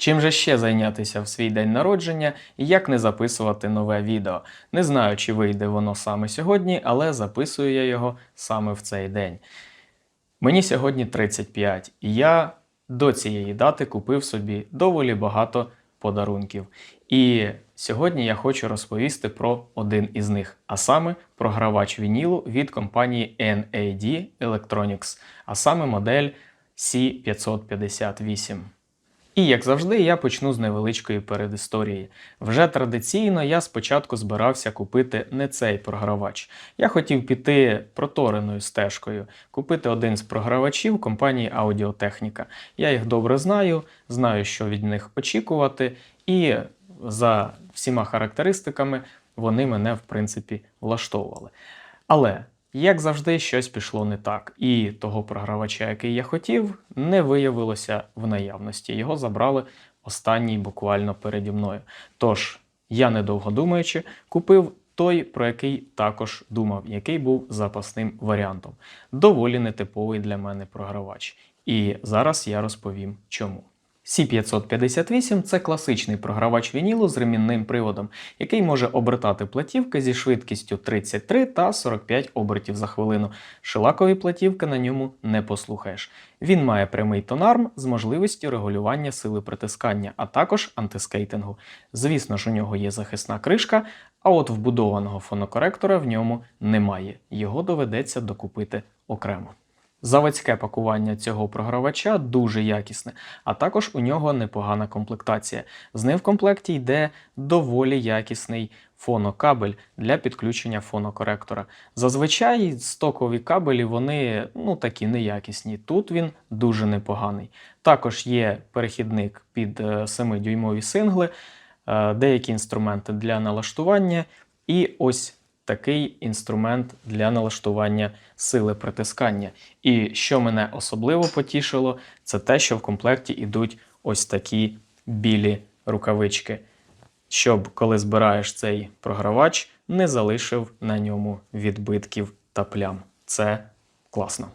Чим же ще зайнятися в свій день народження і як не записувати нове відео? Не знаю, чи вийде воно саме сьогодні, але записую я його саме в цей день. Мені сьогодні 35, і я до цієї дати купив собі доволі багато подарунків. І сьогодні я хочу розповісти про один із них, а саме програвач вінілу від компанії NAD Electronics, а саме модель C558. І як завжди, я почну з невеличкої передісторії. Вже традиційно я спочатку збирався купити не цей програвач. Я хотів піти протореною стежкою, купити один з програвачів компанії Аудіотехніка. Я їх добре знаю, знаю, що від них очікувати, і за всіма характеристиками вони мене, в принципі, влаштовували. Але як завжди, щось пішло не так, і того програвача, який я хотів, не виявилося в наявності. Його забрали останній буквально переді мною. Тож, я недовго думаючи, купив той, про який також думав, який був запасним варіантом. Доволі нетиповий для мене програвач. І зараз я розповім чому. C558 це класичний програвач вінілу з ремінним приводом, який може обертати платівки зі швидкістю 33 та 45 обертів за хвилину. Шилакові платівки на ньому не послухаєш. Він має прямий тонарм з можливістю регулювання сили притискання, а також антискейтингу. Звісно ж, у нього є захисна кришка, а от вбудованого фонокоректора в ньому немає. Його доведеться докупити окремо. Заводське пакування цього програвача дуже якісне, а також у нього непогана комплектація. З ним в комплекті йде доволі якісний фонокабель для підключення фонокоректора. Зазвичай стокові кабелі вони ну, такі неякісні. Тут він дуже непоганий. Також є перехідник під 7-дюймові сингли, е, деякі інструменти для налаштування. І ось такий інструмент для налаштування сили притискання. І що мене особливо потішило, це те, що в комплекті йдуть ось такі білі рукавички, щоб коли збираєш цей програвач, не залишив на ньому відбитків та плям. Це класно.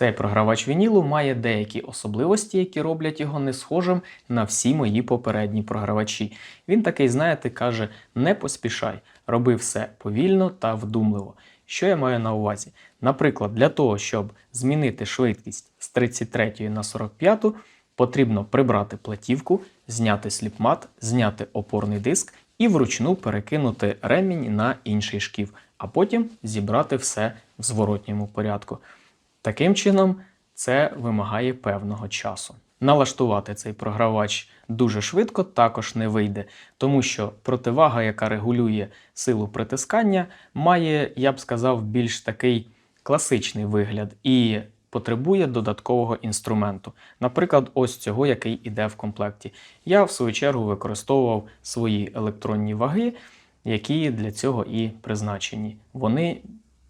Цей програвач вінілу має деякі особливості, які роблять його не схожим на всі мої попередні програвачі. Він такий, знаєте, каже: не поспішай, роби все повільно та вдумливо. Що я маю на увазі? Наприклад, для того, щоб змінити швидкість з 33 на 45, потрібно прибрати платівку, зняти сліпмат, зняти опорний диск і вручну перекинути ремінь на інший шків, а потім зібрати все в зворотньому порядку. Таким чином, це вимагає певного часу. Налаштувати цей програвач дуже швидко також не вийде, тому що противага, яка регулює силу притискання, має, я б сказав, більш такий класичний вигляд і потребує додаткового інструменту. Наприклад, ось цього, який іде в комплекті. Я, в свою чергу, використовував свої електронні ваги, які для цього і призначені. Вони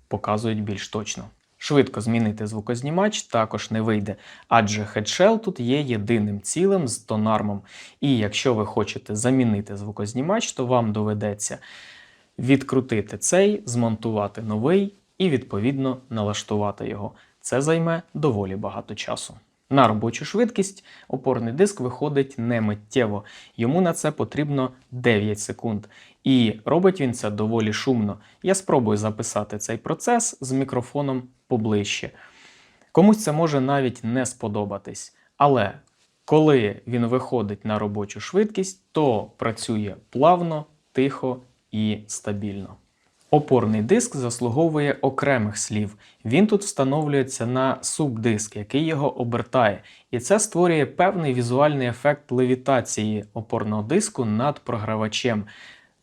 показують більш точно. Швидко змінити звукознімач також не вийде, адже хедшел тут є єдиним цілим з тонармом. І якщо ви хочете замінити звукознімач, то вам доведеться відкрутити цей, змонтувати новий і відповідно налаштувати його. Це займе доволі багато часу. На робочу швидкість опорний диск виходить не миттєво, йому на це потрібно 9 секунд. І робить він це доволі шумно. Я спробую записати цей процес з мікрофоном поближче. Комусь це може навіть не сподобатись. Але коли він виходить на робочу швидкість, то працює плавно, тихо і стабільно. Опорний диск заслуговує окремих слів. Він тут встановлюється на субдиск, який його обертає, і це створює певний візуальний ефект левітації опорного диску над програвачем.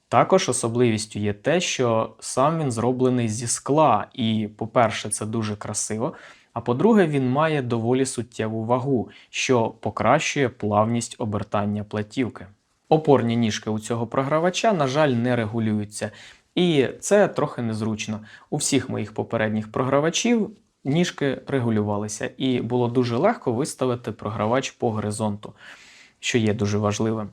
Також особливістю є те, що сам він зроблений зі скла, і, по-перше, це дуже красиво. А по-друге, він має доволі суттєву вагу, що покращує плавність обертання платівки. Опорні ніжки у цього програвача, на жаль, не регулюються. І це трохи незручно. У всіх моїх попередніх програвачів ніжки регулювалися, і було дуже легко виставити програвач по горизонту, що є дуже важливим.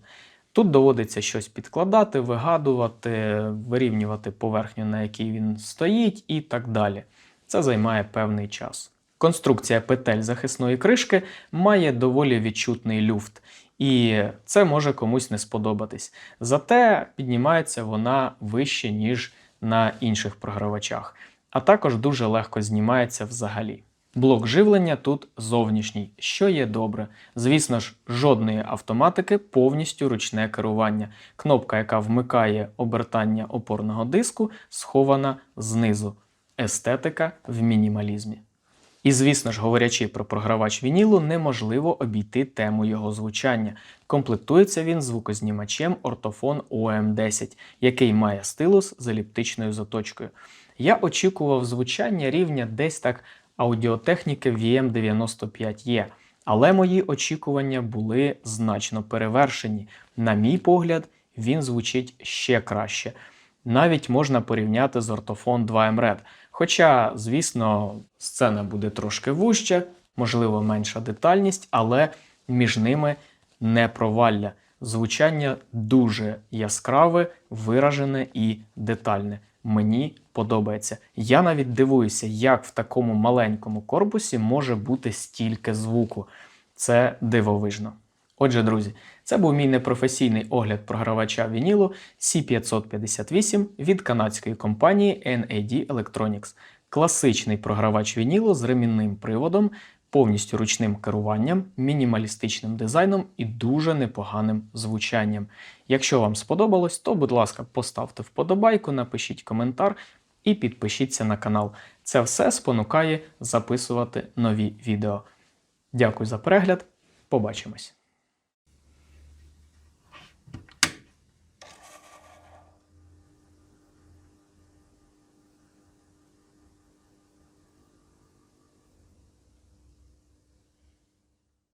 Тут доводиться щось підкладати, вигадувати, вирівнювати поверхню, на якій він стоїть, і так далі. Це займає певний час. Конструкція петель захисної кришки має доволі відчутний люфт, і це може комусь не сподобатись. Зате піднімається вона вище, ніж на інших програвачах, а також дуже легко знімається взагалі. Блок живлення тут зовнішній, що є добре. Звісно ж, жодної автоматики, повністю ручне керування. Кнопка, яка вмикає обертання опорного диску, схована знизу. Естетика в мінімалізмі. І звісно ж, говорячи про програвач вінілу, неможливо обійти тему його звучання. Комплектується він звукознімачем Ortofon OM10, який має стилус з еліптичною заточкою. Я очікував звучання рівня десь так аудіотехніки VM95E, але мої очікування були значно перевершені. На мій погляд, він звучить ще краще. Навіть можна порівняти з Ortofon 2M Red. Хоча, звісно, сцена буде трошки вужча, можливо, менша детальність, але між ними не провалля. Звучання дуже яскраве, виражене і детальне. Мені подобається. Я навіть дивуюся, як в такому маленькому корпусі може бути стільки звуку. Це дивовижно. Отже, друзі, це був мій непрофесійний огляд програвача вінілу C558 від канадської компанії NAD Electronics. Класичний програвач вінілу з ремінним приводом, повністю ручним керуванням, мінімалістичним дизайном і дуже непоганим звучанням. Якщо вам сподобалось, то, будь ласка, поставте вподобайку, напишіть коментар і підпишіться на канал. Це все спонукає записувати нові відео. Дякую за перегляд. Побачимось!